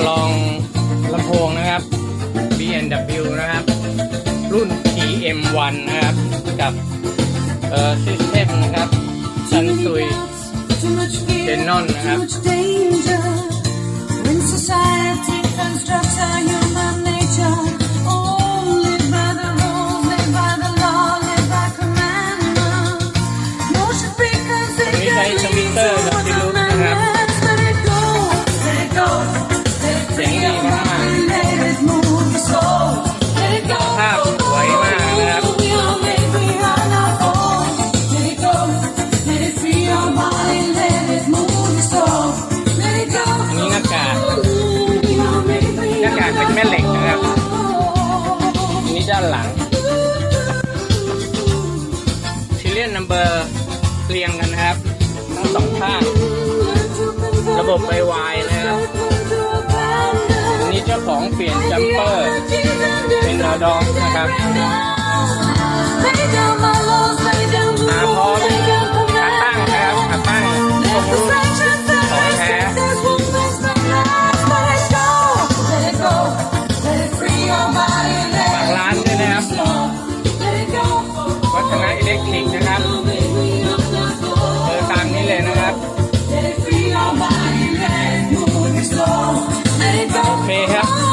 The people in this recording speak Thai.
มาลองลำโพงนะครับ B&W นะครับ รุ่น PM1 นะครับ กับเอ่อ System นะครับซันซุย Too much fear, Denon too นะครับ much danger. When society constructs our human nature, oh, live by ม่เหล็กนะครับอันนี้ด้านหลังซีเรียนนัมเบอร์เรียงกันนะครับ ทั้งสองข้างระบบไวไวนะครับอันนี้เจ้าของเปลี่ยนจัมเปอร์ เป็นดอดองนะครับ fair.